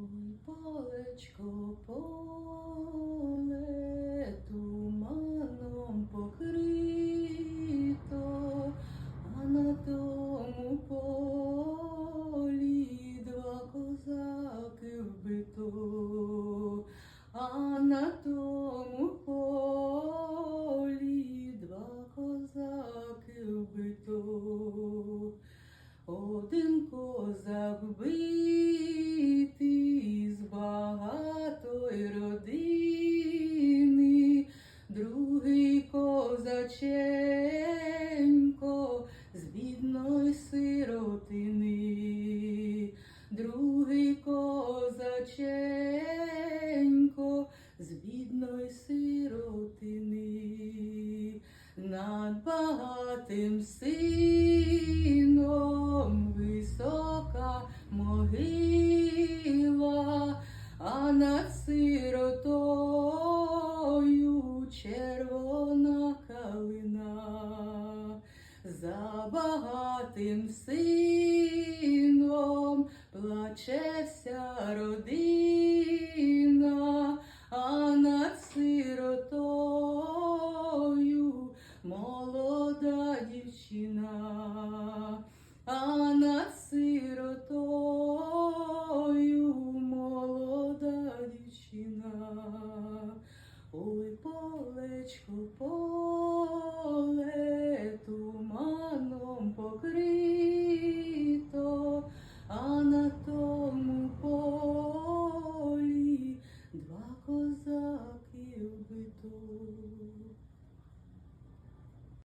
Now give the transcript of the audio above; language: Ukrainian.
Ой, полечко, поле туманом покрито, а на тому полі два козаки вбито, а на тому полі два козаки вбито. Один козак битий з бідної сиротини, другий козаченько з бідної сиротини, над багатим сином Тим сином плачеся родина, а над сиротою молода дівчина, а над сиротою молода дівчина, ой полечко. полечко you.